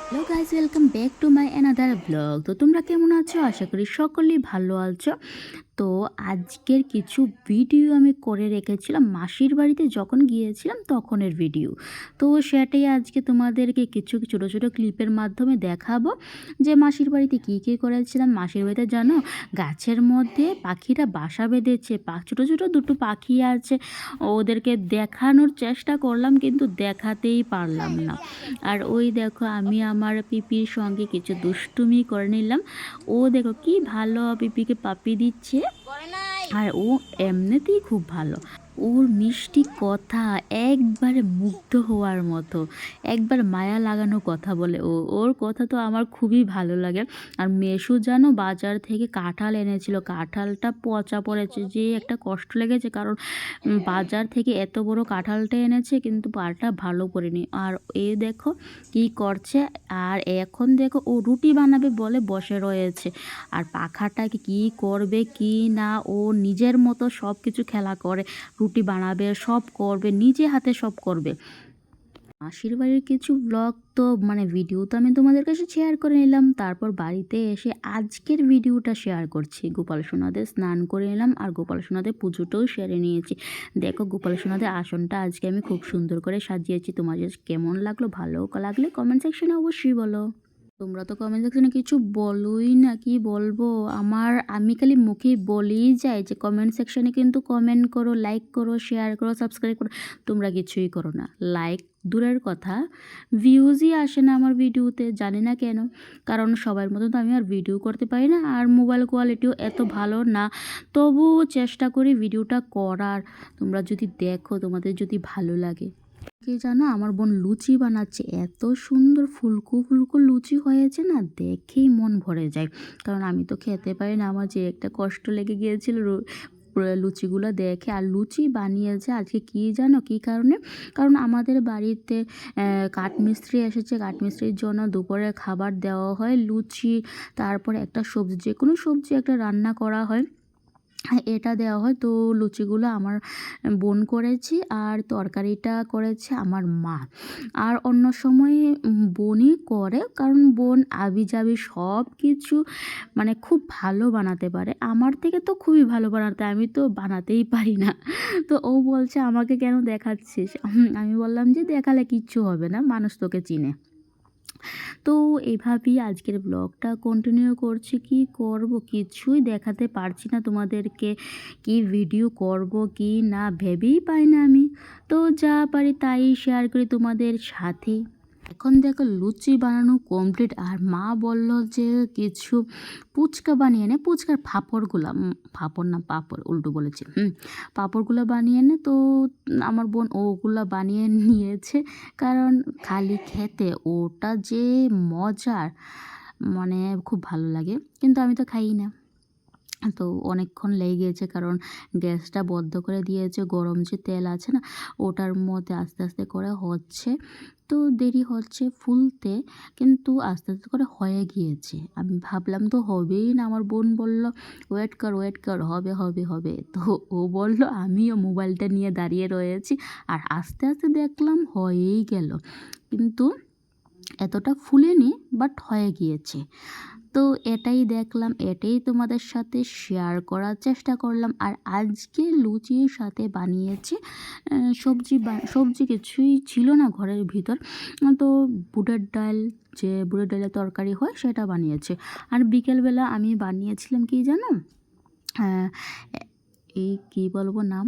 Hello guys welcome back to my another blog তো তোমরা কেমন আছো? আশা করি সকলেই ভালো আছো। তো আজকের কিছু ভিডিও আমি করে রেখেছিলাম। মাসির বাড়িতে যখন গিয়েছিলাম তখনের ভিডিও। তো সেটাই আজকে তোমাদেরকে কিছু ছোটো ছোটো ক্লিপের মাধ্যমে দেখাবো যে মাসির বাড়িতে কী কী করেছিলাম। মাসির বাড়িতে জানো, গাছের মধ্যে পাখিরা বাসা বেঁধেছে। পা, ছোটো ছোটো দুটো পাখি আছে। ওদেরকে দেখানোর চেষ্টা করলাম কিন্তু দেখাতেই পারলাম না। আর ওই দেখো, আমি আমার পিপির সঙ্গে কিছু দুষ্টুমি করে নিলাম। ও দেখো, কি ভালো পিপিকে পাপি দিচ্ছে। আর ও এমনিতেই খুব ভালো। ওর মিষ্টি কথা একবারে মুগ্ধ হওয়ার মতো, একবার মায়া লাগানো কথা বলে। ও, ওর কথা তো আমার খুবই ভালো লাগে। আর মেশু যেন বাজার থেকে কাঁঠাল এনেছিল। কাঁঠালটা পচা পড়েছে, যে একটা কষ্ট লেগেছে। কারণ বাজার থেকে এত বড় কাঁঠালটা এনেছে, কিন্তু পাটা ভালো করেনি। আর এ দেখো কি করছে। আর এখন দেখো ও রুটি বানাবে বলে বসে রয়েছে। আর পাখাটাকে কি করবে কি না, ও নিজের মতো সব কিছু খেলা করে। রুটি বানাবে, সব করবে, নিজে হাতে সব করবে। মাসির বাড়ির কিছু ব্লগ তো মানে ভিডিও তো আমি তোমাদের কাছে শেয়ার করে নিলাম। তারপর বাড়িতে এসে আজকের ভিডিওটা শেয়ার করছি। গোপাল সোনাদের স্নান করে নিলাম আর গোপাল সোনাদের পুজোটাও সেরে নিয়েছি। দেখো গোপাল সোনাদের আসনটা আজকে আমি খুব সুন্দর করে সাজিয়েছি। তোমাদের কেমন লাগল, ভালো লাগলে কমেন্ট সেকশনে অবশ্যই বলো। তোমরা তো কমেন্ট সেকশনে কিছু বলোই না, কি বলব? আমার, আমি খালি মুখেই বলেই যাই যে কমেন্ট সেকশনে কিন্তু কমেন্ট করো লাইক করো শেয়ার করো সাবস্ক্রাইব করো, তোমরা কিছুই করো না। লাইক দূরের কথা ভিউজই আসে না আমার ভিডিওতে, জানি না কেন। কারণ সবার মতো তো আমি আর ভিডিও করতে পারি না, আর মোবাইল কোয়ালিটিও এত ভালো না। তবুও চেষ্টা করি ভিডিওটা করার। তোমরা যদি দেখো, তোমাদের যদি ভালো লাগে। কি জানো? আমার বোন লুচি বানাচ্ছে। এত সুন্দর ফুলকো ফুলকো লুচি হয়েছে না? দেখেই মন ভরে যায়। কারণ আমি তো খেতে পারি না। আমার যে একটা কষ্ট লেগে গিয়েছিল লুচিগুলো দেখে। আর লুচি বানিয়েছে আজকে কি জানো? কি কারণে? কারণ আমাদের বাড়িতে কাঠমিস্ত্রি এসেছে। কাঠমিস্ত্রির জন্য দুপুরে খাবার দেওয়া হয় লুচি। তারপরে একটা সবজি, যে কোনো সবজি একটা রান্না করা হয়। এটা দেওয়া হয়। তো লুচিগুলো আমার বোন করেছি আর তরকারিটা করেছে আমার মা। আর অন্য সময় বোনই করে কারণ বোন আবি যাবি সব কিছু মানে খুব ভালো বানাতে পারে। আমার থেকে তো খুবই ভালো বানাতে, আমি তো বানাতেই পারি না। তো ও বলছে, আমাকে কেন দেখাচ্ছিস? আমি বললাম যে, দেখালে কিচ্ছু হবে না, মানুষ তোকে চিনে। তো এইভাবেই আজকের ব্লগটা কন্টিনিউ করছি। কি করব? কিছুই দেখাতে পারছি না তোমাদেরকে। কি ভিডিও করব, কি না, ভেবেই পাই না আমি। তো যা পারি তাই শেয়ার করি তোমাদের সাথে। এখন দেখো লুচি বানানো কমপ্লিট আর মা বলল যে কিছু পুচকা বানিয়ে নে, পুচকার পাঁপড়গুলো পাঁপড় না, পাঁপড়, উল্টো বলেছি, হুম, পাঁপড়গুলো বানিয়ে নে। তো আমার বোন ওগুলো বানিয়ে নিয়েছে কারণ খালি খেতে ওটা যে মজার মানে খুব ভালো লাগে, কিন্তু আমি তো খাই না। তো অনেকক্ষণ লেগে গিয়েছে কারণ গ্যাসটা বন্ধ করে দিয়েছে, গরম যে তেল আছে না, ওটার মধ্যে আস্তে আস্তে করে হচ্ছে। তো দেরি হচ্ছে ফুলতে, কিন্তু আস্তে আস্তে করে হয়ে গিয়েছে। আমি ভাবলাম, তো হবেই না। আমার বোন বলল ওয়েট কর ওয়েট কর, হবে হবে হবে। তো ও বলল, আমিও মোবাইলটা নিয়ে দাঁড়িয়ে রয়েছি। আর আস্তে আস্তে দেখলাম হয়েই গেল। কিন্তু এতটা ফুলেনি বাট হয়ে গিয়েছে। তো এটাই দেখলাম, এটাই তোমাদের সাথে শেয়ার করার চেষ্টা করলাম। আর আজকে লুচির সাথে বানিয়েছি সবজি সবজি কিছুই ছিল না ঘরের ভিতর। তো বুটের ডাল, যে বুটের ডালের তরকারি হয় সেটা বানিয়েছে। আর বিকেলবেলা আমি বানিয়েছিলাম কি জানো? এই কী বলব নাম?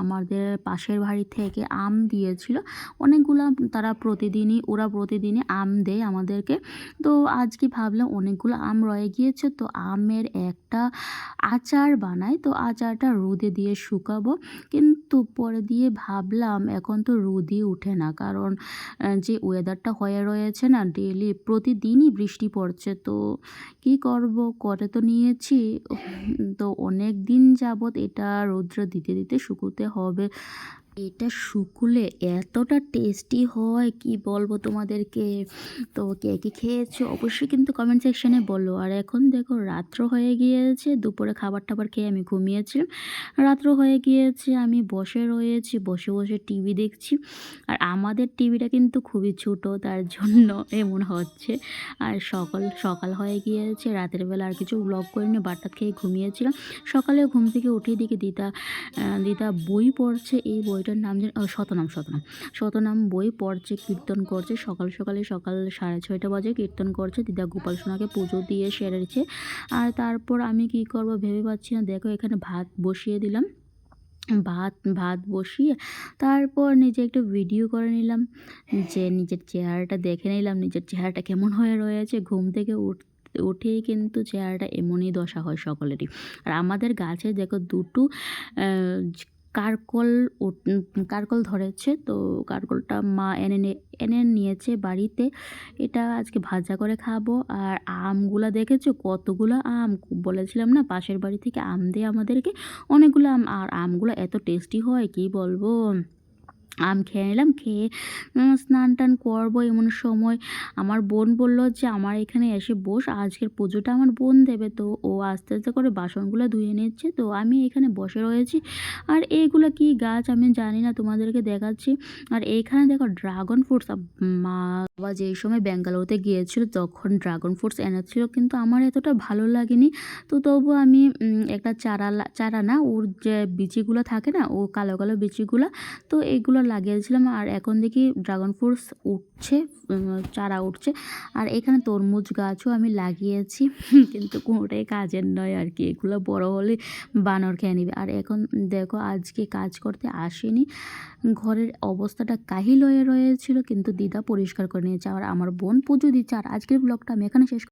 আমাদের পাশের বাড়ি থেকে আম দিয়েছিল। অনেকগুলো তারা প্রতিদিনই, ওরা প্রতিদিনই আম দেয় আমাদেরকে। তো আজকে ভাবলাম অনেকগুলো আম রয়ে গিয়েছে, তো আমের একটা আচার বানাই। তো আচারটা রোদে দিয়ে শুকাবো, কিন্তু পরে দিয়ে ভাবলাম এখন তো রোদই ওঠে না, কারণ যে ওয়েদারটা হয়ে রয়েছে না ডেলি প্রতিদিনই বৃষ্টি পড়ছে। তো কি করব? করে তো নিয়েছি। তো অনেক দিন যাবৎ এটা রৌদ্র দিতে দিতে শুকোতে হবে। এটা শুকুলে এতটা টেস্টি হয় কি বলব তোমাদেরকে? তো কে কে খেয়েছো? অবশ্যই কিন্তু কমেন্ট সেকশানে বলো। আর এখন দেখো রাত্র হয়ে গিয়েছে দুপুরে খাবার টাবার খেয়ে আমি ঘুমিয়েছিলাম। রাত্র হয়ে গিয়েছে আমি বসে রয়েছি বসে বসে টিভি দেখছি। আর আমাদের টিভিটা কিন্তু খুবই ছোট তার জন্য এমন হচ্ছে। আর সকাল সকাল হয়ে গিয়েছে রাতের বেলা আর কিছু ব্লগ করিনি বারটা খেয়ে ঘুমিয়েছিলাম। সকালে ঘুম থেকে উঠে দিকে আহ, দিদা বই পড়ছে এই বইটার নাম যেন শতনাম শতনাম। শতনাম বই পড়ছে, কীর্তন করছে, সকাল সকালে সকাল সাড়ে ছয়টা বাজে কীর্তন করছে, দিদা গোপাল সোনাকে পুজো দিয়ে সেরেছে আর তারপর আমি কি করব ভেবে পাচ্ছি না। দেখো এখানে ভাত বসিয়ে দিলাম। ভাত ভাত বসিয়ে তারপর নিজে একটু ভিডিও করে নিলাম। যে নিজের চেহারাটা দেখে নিলাম, নিজের চেহারাটা কেমন হয়ে রয়েছে। ঘুম থেকে উঠ, উঠেই কিন্তু চেহারাটা এমনই দশা হয় সকলেরই। আর আমাদের গাছে দেখো দুটো কারকল কারকল ধরেছে। তো কারকলটা মা এনে এনে নিয়েছে বাড়িতে। এটা আজকে ভাজা করে খাব। আর আমগুলো দেখেছ? কতগুলো আম? বলেছিলাম না, পাশের বাড়ি থেকে আম দেয় আমাদেরকে। অনেকগুলো আম, আর আমগুলো এত টেস্টি হয়, কি বলব? আম খেয়ে নিলাম, খেয়ে স্নান টান করব। এমন সময় আমার বোন বলল যে, আমার এখানে এসে বস, আজকের পুজোটা আমার বোন দেবে। তো ও আস্তে আস্তে করে বাসনগুলো ধুয়ে নিচ্ছে। তো আমি এখানে বসে রয়েছি। আর এইগুলো কি গাছ আমি জানি না, তোমাদেরকে দেখাচ্ছি। আর এইখানে দেখো ড্রাগন ফ্রুটস মা বাবা যেই সময় ব্যাঙ্গালোরতে গিয়েছিল তখন ড্রাগন ফ্রুটস এনেছিল, কিন্তু আমার এতটা ভালো লাগেনি। তো তবু আমি একটা চারা চারা না, ওর যে বিচিগুলো থাকে না, ও কালো কালো বিচিগুলো, তো এইগুলো লাগিয়েছিলাম আর এখন দেখি ড্রাগন ফ্রুটস উঠছে চারা উঠছে। আর এখানে তরমুজ গাছও আমি লাগিয়েছি, কিন্তু কোনোটাই কাজের নয় আর কি। এগুলো বড় হলে বানর খেয়ে নিবে। আর এখন দেখো আজকে কাজ করতে আসেনি। ঘরের অবস্থাটা কাহিল হয়ে রয়েছিল, কিন্তু দিদা পরিষ্কার করে নিয়েছে। আর আমার বোন পুজো দিচ্ছে। আর আজকের ব্লগটা আমি এখানে শেষ